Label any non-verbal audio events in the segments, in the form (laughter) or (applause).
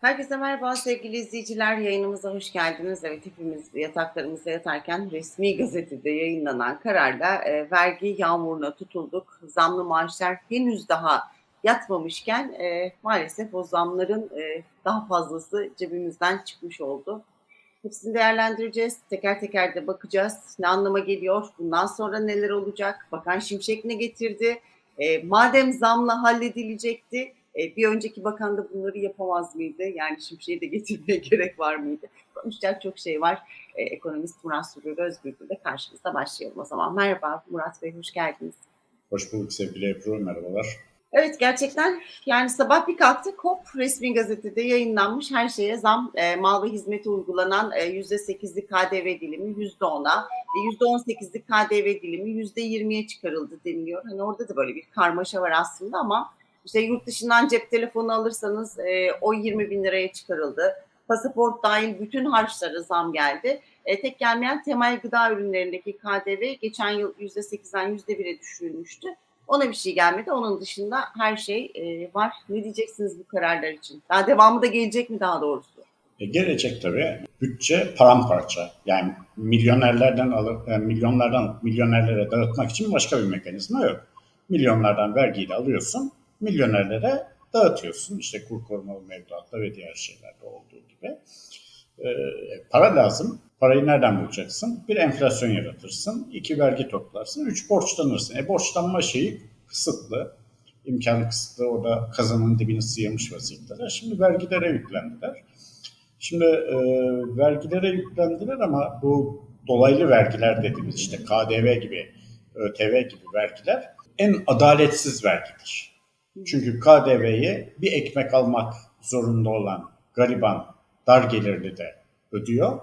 Herkese merhaba sevgili izleyiciler. Yayınımıza hoş geldiniz. Evet hepimiz yataklarımızda yatarken resmi gazetede yayınlanan kararla e, vergi yağmuruna tutulduk. Zamlı maaşlar henüz daha yatmamışken e, maalesef o zamların e, daha fazlası cebimizden çıkmış oldu. Hepsini değerlendireceğiz. Teker teker de bakacağız. Ne anlama geliyor? Bundan sonra neler olacak? Bakan Şimşek ne getirdi? E, madem zamla halledilecekti, e, bir önceki bakan da bunları yapamaz mıydı? Yani Şimşek'i de getirmeye (laughs) gerek var mıydı? Konuşacak çok şey var. E, ekonomist Murat Sürür Özgür'le de karşınızda başlayalım o zaman. Merhaba Murat Bey, hoş geldiniz. Hoş bulduk sevgili Ebru, merhabalar. Evet gerçekten yani sabah bir kalktık hop resmi gazetede yayınlanmış her şeye zam e, mal ve hizmete uygulanan e, %8'lik KDV dilimi %10'a e, %18'lik KDV dilimi %20'ye çıkarıldı deniliyor. Hani orada da böyle bir karmaşa var aslında ama işte yurt dışından cep telefonu alırsanız e, o 20 bin liraya çıkarıldı. Pasaport dahil bütün harçlara zam geldi. E, tek gelmeyen temel gıda ürünlerindeki KDV geçen yıl %8'den %1'e düşürülmüştü. Ona bir şey gelmedi. Onun dışında her şey e, var. Ne diyeceksiniz bu kararlar için? Daha devamı da gelecek mi daha doğrusu? E, gelecek tabii. Bütçe paramparça. Yani milyonerlerden alıp yani milyonlardan milyonerlere dağıtmak için başka bir mekanizma yok. Milyonlardan vergiyle alıyorsun, milyonerlere dağıtıyorsun. İşte kur korumalı mevduatta ve diğer şeylerde olduğu gibi. E, para lazım. Parayı nereden bulacaksın? Bir enflasyon yaratırsın, iki vergi toplarsın, üç borçlanırsın. E borçlanma şeyi kısıtlı, imkan kısıtlı. Orada kazanın dibini sıyırmış vaziyetteler. Şimdi vergilere yüklendiler. Şimdi e, vergilere yüklendiler ama bu dolaylı vergiler dediğimiz işte KDV gibi, ÖTV gibi vergiler en adaletsiz vergidir. Çünkü KDV'yi bir ekmek almak zorunda olan gariban, dar gelirli de ödüyor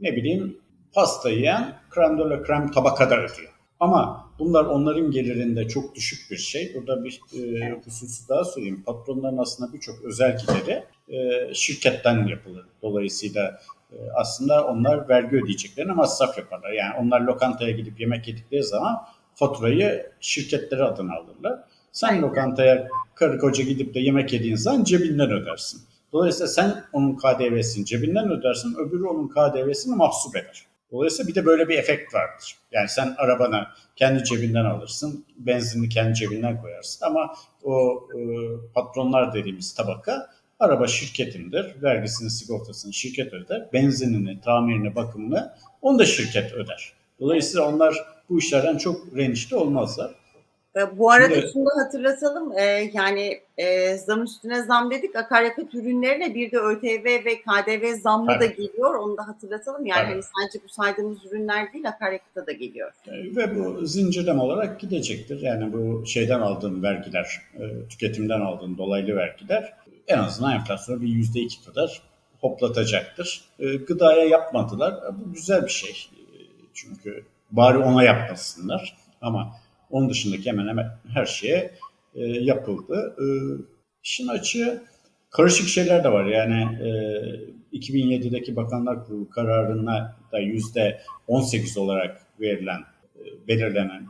ne bileyim pasta yiyen krem de la krem tabakada ödüyor. Ama bunlar onların gelirinde çok düşük bir şey. Burada bir e, hususu daha söyleyeyim. Patronların aslında birçok özel gideri e, şirketten yapılır. Dolayısıyla e, aslında onlar vergi ödeyeceklerine masraf yaparlar. Yani onlar lokantaya gidip yemek yedikleri zaman faturayı şirketleri adına alırlar. Sen lokantaya karı koca gidip de yemek yediğin zaman cebinden ödersin. Dolayısıyla sen onun KDV'sini cebinden ödersin, öbürü onun KDV'sini mahsup eder. Dolayısıyla bir de böyle bir efekt vardır. Yani sen arabanı kendi cebinden alırsın, benzinini kendi cebinden koyarsın ama o e, patronlar dediğimiz tabaka araba şirketindir, vergisini, sigortasını şirket öder, benzinini, tamirini, bakımını onu da şirket öder. Dolayısıyla onlar bu işlerden çok renişte olmazlar. E, Bu arada Şimdi- şunu da hatırlatalım. E, yani e, zam üstüne zam dedik. Akaryakıt ürünlerine bir de ÖTV ve KDV zammı da Tabii. geliyor. Onu da hatırlatalım. Yani hani sadece bu saydığımız ürünler değil akaryakıta da geliyor. Ve bu zincirleme olarak gidecektir. Yani bu şeyden aldığın vergiler, e, tüketimden aldığın dolaylı vergiler en azından enflasyonu bir yüzde iki kadar hoplatacaktır. E, Gıdaya yapmadılar. E, Bu güzel bir şey. Çünkü bari ona yapmasınlar. Ama onun dışındaki hemen hemen her şeye e, yapıldı. E, İşin açığı karışık şeyler de var. Yani e, 2007'deki Bakanlar Kurulu kararına da yüzde 18 olarak verilen, e, belirlenen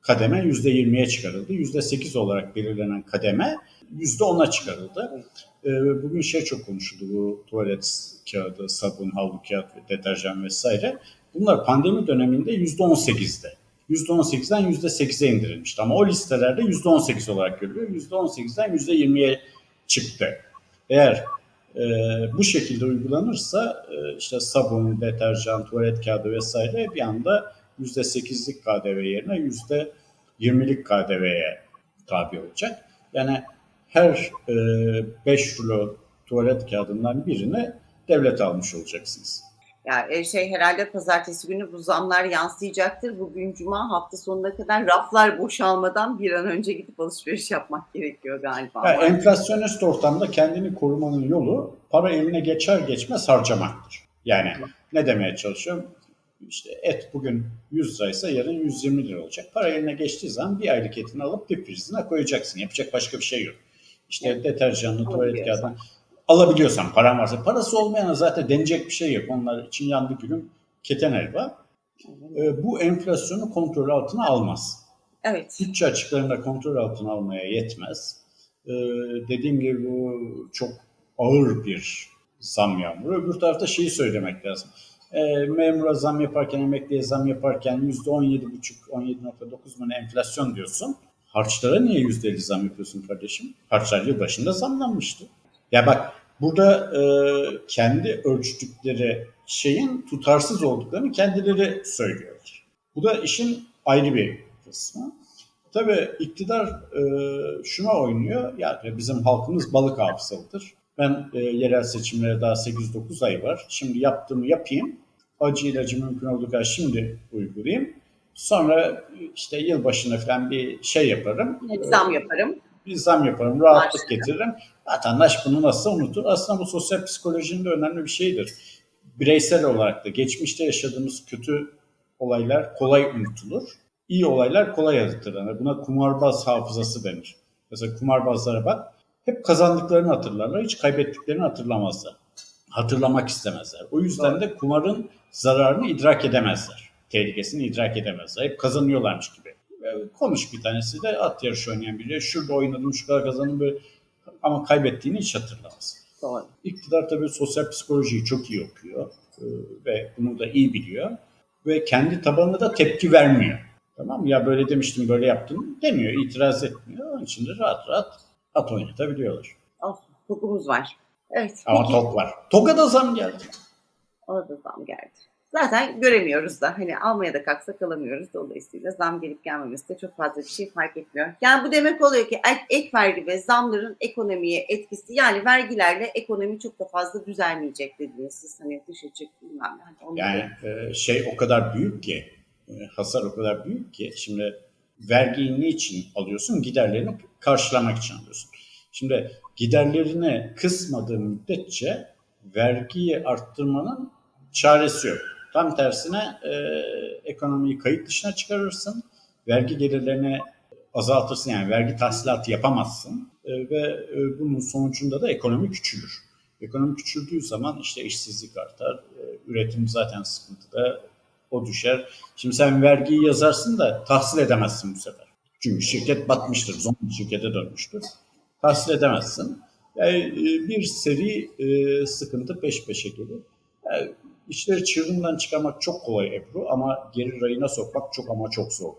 kademe yüzde 20'ye çıkarıldı. Yüzde 8 olarak belirlenen kademe yüzde 10'a çıkarıldı. E, bugün şey çok konuşuldu bu tuvalet kağıdı, sabun, havlu kağıt deterjan vesaire. Bunlar pandemi döneminde yüzde 18'de. %18'den %8'e indirilmişti. Ama o listelerde %18 olarak görülüyor. %18'den %20'ye çıktı. Eğer e, bu şekilde uygulanırsa e, işte sabun, deterjan, tuvalet kağıdı vesaire bir anda %8'lik KDV yerine %20'lik KDV'ye tabi olacak. Yani her 5 rulo tuvalet kağıdından birini devlet almış olacaksınız. Yani e, şey herhalde pazartesi günü bu zamlar yansıyacaktır. Bugün cuma hafta sonuna kadar raflar boşalmadan bir an önce gidip alışveriş yapmak gerekiyor galiba. Yani enflasyonist ortamda kendini korumanın yolu para eline geçer geçmez harcamaktır. Yani ne demeye çalışıyorum? İşte et bugün 100 liraysa yarın 120 lira olacak. Para eline geçtiği zaman bir aylık etini alıp frizine koyacaksın. Yapacak başka bir şey yok. İşte Evet. deterjanlı, tuvalet Alabiliyorsan. Alabiliyorsan, paran varsa. Parası olmayana zaten denecek bir şey yok. Onlar için yandı gülüm keten elba. Ee, bu enflasyonu kontrol altına almaz Evet. bütçe açıklarında kontrol altına almaya yetmez. Ee, dediğim gibi bu çok ağır bir zam yağmuru. Öbür tarafta şeyi söylemek lazım. E, memura zam yaparken, emekliye zam yaparken %17,5, 17,9 mu ne enflasyon diyorsun. Harçlara niye %50 zam yapıyorsun kardeşim? Harçlar yıl başında zamlanmıştı. Ya bak burada e, kendi ölçtükleri şeyin tutarsız olduklarını kendileri söylüyorlar. Bu da işin ayrı bir kısmı. Tabii iktidar e, şuna oynuyor. Ya bizim halkımız balık hafızalıdır. Ben e, yerel seçimlere daha 8-9 ay var. Şimdi yaptığımı yapayım. Acı ilacı mümkün olduğu kadar şimdi uygulayayım. Sonra işte yılbaşına falan bir şey yaparım. Zam yaparım. Bir zam yaparım, rahatlık Başka. getiririm. Vatandaş bunu nasıl unutur? Aslında bu sosyal psikolojinin de önemli bir şeyidir. Bireysel olarak da geçmişte yaşadığımız kötü olaylar kolay unutulur. İyi olaylar kolay hatırlanır. Buna kumarbaz hafızası denir. Mesela kumarbazlara bak, hep kazandıklarını hatırlarlar, hiç kaybettiklerini hatırlamazlar. Hatırlamak istemezler. O yüzden de kumarın zararını idrak edemezler. Tehlikesini idrak edemezler. Hep kazanıyorlarmış gibi. Konuş bir tanesi de at yarışı oynayan biri. Şurada oynadım, şu kadar kazandım böyle. ama kaybettiğini hiç hatırlamaz. Doğru. İktidar tabii sosyal psikolojiyi çok iyi okuyor ee, ve bunu da iyi biliyor ve kendi tabanına da tepki vermiyor. Tamam? Ya böyle demiştim, böyle yaptım demiyor, itiraz etmiyor. Onun için de rahat rahat at oynatabiliyorlar. Olsun. Hukukumuz var. Evet. Ama peki. tok var. Toga da zam geldi. Ona da zam geldi. Zaten göremiyoruz da hani almaya da kalksak alamıyoruz. Dolayısıyla zam gelip gelmemesi de çok fazla bir şey fark etmiyor. Yani bu demek oluyor ki ek, ek vergi ve zamların ekonomiye etkisi yani vergilerle ekonomi çok da fazla düzelmeyecek dediniz siz. Hani dışa çık bilmem. Hani onu Yani e, şey o kadar büyük ki, e, hasar o kadar büyük ki. Şimdi vergiyi niçin alıyorsun? Giderlerini karşılamak için alıyorsun. Şimdi giderlerini kısmadığın müddetçe vergiyi arttırmanın çaresi yok. Tam tersine e, ekonomiyi kayıt dışına çıkarırsın. Vergi gelirlerini azaltırsın yani vergi tahsilatı yapamazsın E, ve e, bunun sonucunda da ekonomi küçülür. Ekonomi küçüldüğü zaman işte işsizlik artar, e, üretim zaten sıkıntıda, o düşer. Şimdi sen vergiyi yazarsın da tahsil edemezsin bu sefer. Çünkü şirket batmıştır, zombi şirkete dönmüştür. Tahsil edemezsin. Yani e, bir seri e, sıkıntı peş peşe gelir. Yani işleri çığırından çıkarmak çok kolay Ebru ama geri rayına sokmak çok ama çok zor.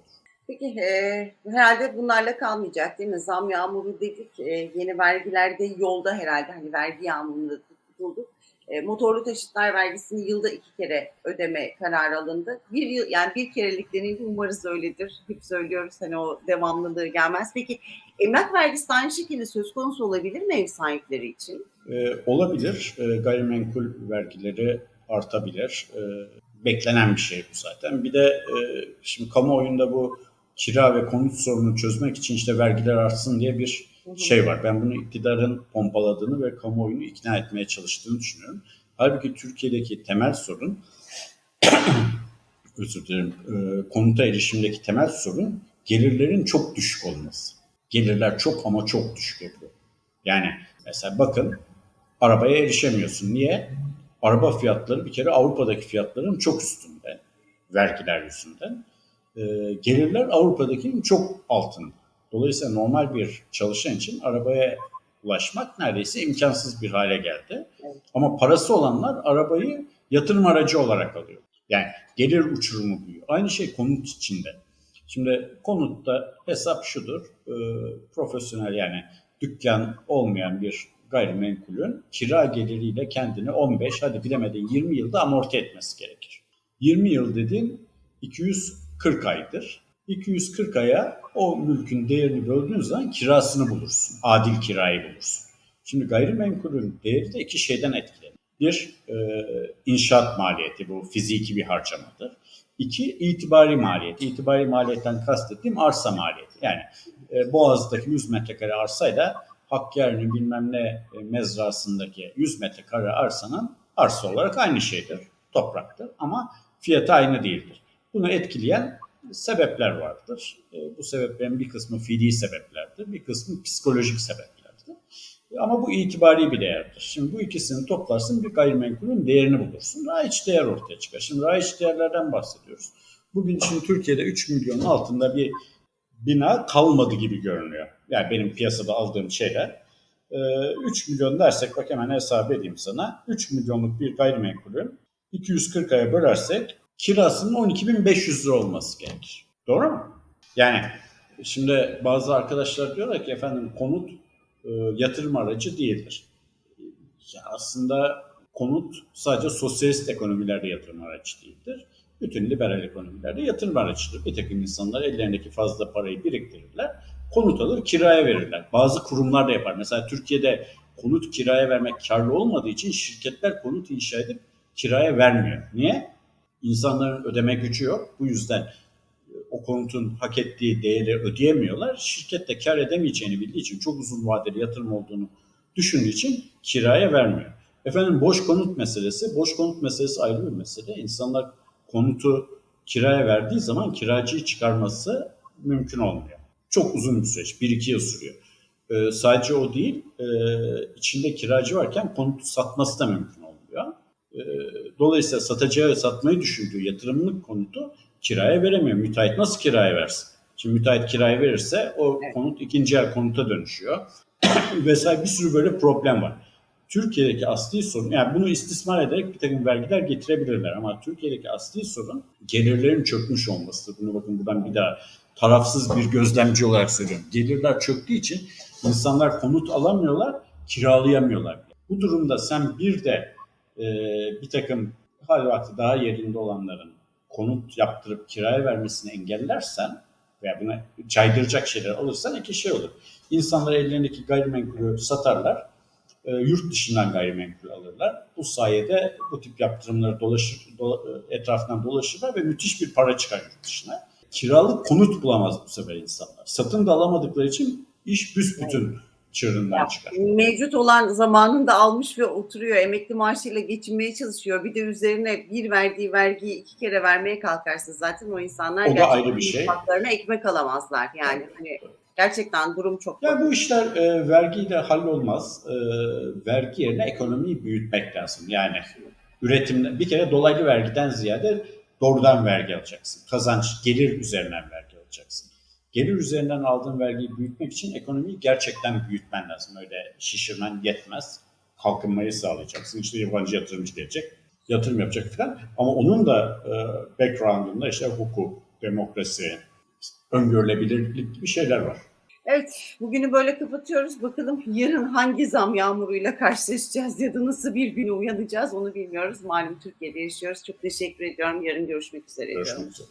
Peki e, herhalde bunlarla kalmayacak değil mi? Zam yağmuru dedik. E, yeni vergiler de yolda herhalde. Hani vergi yağmurunda tutulduk. E, motorlu taşıtlar vergisini yılda iki kere ödeme kararı alındı. Bir yıl yani bir kerelik denildi. Umarız öyledir. Hep söylüyoruz hani o devamlılığı gelmez. Peki emlak vergisi aynı şekilde söz konusu olabilir mi ev sahipleri için? E, olabilir. E, gayrimenkul vergileri artabilir. E, beklenen bir şey bu zaten. Bir de e, şimdi kamuoyunda bu kira ve konut sorununu çözmek için işte vergiler artsın diye bir şey var. Ben bunu iktidarın pompaladığını ve kamuoyunu ikna etmeye çalıştığını düşünüyorum. Halbuki Türkiye'deki temel sorun (coughs) özür dilerim, e, konuta erişimdeki temel sorun gelirlerin çok düşük olması. Gelirler çok ama çok düşük yapıyor. Yani mesela bakın arabaya erişemiyorsun. Niye? Araba fiyatları bir kere Avrupa'daki fiyatların çok üstünde. Vergiler yüzünden. E, gelirler Avrupa'dakinin çok altında. Dolayısıyla normal bir çalışan için arabaya ulaşmak neredeyse imkansız bir hale geldi. Evet. Ama parası olanlar arabayı yatırım aracı olarak alıyor. Yani gelir uçurumu büyüyor. Aynı şey konut içinde. Şimdi konutta hesap şudur. e, profesyonel yani dükkan olmayan bir gayrimenkulün kira geliriyle kendini 15 hadi bilemedin 20 yılda amorti etmesi gerekir. 20 yıl dediğin 240 aydır. 240 aya o mülkün değerini böldüğün zaman kirasını bulursun. Adil kirayı bulursun. Şimdi gayrimenkulün değeri de iki şeyden etkilenir. Bir, e, inşaat maliyeti bu fiziki bir harcamadır. İki, itibari maliyet. İtibari maliyetten kastettiğim arsa maliyeti. Yani e, Boğaz'daki 100 metrekare arsayla Hakkari'nin bilmem ne e, mezrasındaki 100 metrekare arsanın arsa olarak aynı şeydir. Topraktır ama fiyatı aynı değildir. Bunu etkileyen sebepler vardır. E, bu sebeplerin bir kısmı fiili sebeplerdir, bir kısmı psikolojik sebeplerdir. Ama bu itibari bir değerdir. Şimdi bu ikisini toplarsın bir gayrimenkulün değerini bulursun. Raiç değer ortaya çıkar. Şimdi raiç değerlerden bahsediyoruz. Bugün için Türkiye'de 3 milyonun altında bir bina kalmadı gibi görünüyor. Yani benim piyasada aldığım şeyler e, 3 milyon dersek bak hemen hesap edeyim sana. 3 milyonluk bir gayrimenkulün 240 aya bölersek kirasının 12.500 lira olması gerekir. Doğru mu? Yani şimdi bazı arkadaşlar diyorlar ki efendim konut e, yatırım aracı değildir. Ya aslında konut sadece sosyalist ekonomilerde yatırım aracı değildir. Bütün liberal ekonomilerde yatırım aracıdır. Bir takım insanlar ellerindeki fazla parayı biriktirirler. Konut alır kiraya verirler. Bazı kurumlar da yapar. Mesela Türkiye'de konut kiraya vermek karlı olmadığı için şirketler konut inşa edip kiraya vermiyor. Niye? İnsanların ödeme gücü yok. Bu yüzden e, o konutun hak ettiği değeri ödeyemiyorlar. Şirket de kar edemeyeceğini bildiği için çok uzun vadeli yatırım olduğunu düşündüğü için kiraya vermiyor. Efendim boş konut meselesi, boş konut meselesi ayrı bir mesele. İnsanlar konutu kiraya verdiği zaman kiracıyı çıkarması mümkün olmuyor. Çok uzun bir süreç, 1-2 yıl sürüyor. Ee, sadece o değil, e, içinde kiracı varken konutu satması da mümkün olmuyor. Ee, dolayısıyla satacağı, satmayı düşündüğü yatırımlık konutu kiraya veremiyor. Müteahhit nasıl kiraya versin? Şimdi müteahhit kiraya verirse o Evet. konut ikinci el konuta dönüşüyor. (clears throat) Vesaire bir sürü böyle problem var. Türkiye'deki asli sorun, yani bunu istismar ederek bir takım vergiler getirebilirler ama Türkiye'deki asli sorun gelirlerin çökmüş olması. Bunu bakın buradan bir daha tarafsız bir gözlemci olarak söylüyorum. Gelirler çöktüğü için insanlar konut alamıyorlar, kiralayamıyorlar. Bu durumda sen bir de e, bir takım hal vakti daha yerinde olanların konut yaptırıp kiraya vermesini engellersen veya buna caydıracak şeyler alırsan iki şey olur. İnsanlar ellerindeki gayrimenkulü satarlar, e, yurt dışından gayrimenkul alırlar. Bu sayede bu tip yaptırımları dolaşır, do- etrafından dolaşırlar ve müthiş bir para çıkar yurt dışına. Kiralık konut bulamaz bu sefer insanlar. Satın da alamadıkları için iş büsbütün çığırından Ya, çıkar. Mevcut olan zamanında almış ve oturuyor. Emekli maaşıyla geçinmeye çalışıyor. Bir de üzerine bir verdiği vergiyi iki kere vermeye kalkarsın zaten o insanlar O da ayrı bir şey. ekmek alamazlar. Yani hani gerçekten durum çok Ya bu işler e, vergiyle hallolmaz. E, vergi yerine ekonomiyi büyütmek lazım. Yani üretimde bir kere dolaylı vergiden ziyade doğrudan vergi alacaksın. Kazanç, gelir üzerinden vergi alacaksın. Gelir üzerinden aldığın vergiyi büyütmek için ekonomiyi gerçekten büyütmen lazım. Öyle şişirmen yetmez. Kalkınmayı sağlayacaksın. İşte yabancı yatırımcı gelecek, yatırım yapacak falan. Ama onun da e, background'unda işte hukuk, demokrasi, öngörülebilirlik gibi şeyler var. Evet, bugünü böyle kapatıyoruz. Bakalım yarın hangi zam yağmuruyla karşılaşacağız ya da nasıl bir güne uyanacağız onu bilmiyoruz. Malum Türkiye'de yaşıyoruz. Çok teşekkür ediyorum. Yarın görüşmek üzere. Görüşmek üzere.